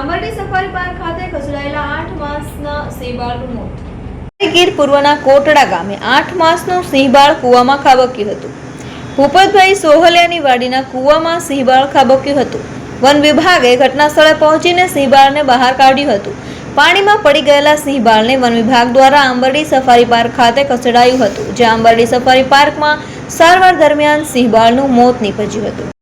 Ambardi safari park ખાતે ખસેડાયેલા આઠ માસના સિંહબાળનું મોત. ગીર પૂર્વના કોટડા ગામે આઠ માસનું સિંહબાળ કૂવામાં ખાબક્યું હતું. ભૂપતભાઈ સોહલિયાની વાડીના કૂવામાં સિંહબાળ ખાબક્યું હતું. વન વિભાગે ઘટના સ્થળે પહોંચીને સિંહબાળને બહાર કાઢ્યું હતું. પાણીમાં પડી ગયેલા સિંહબાળને વન વિભાગ દ્વારા આંબરડી સફારી પાર્ક ખાતે ખસેડાયું હતું, જ્યાં આંબરડી સફારી પાર્કમાં સારવાર દરમિયાન સિંહબાળનું મોત નીપજ્યું હતું.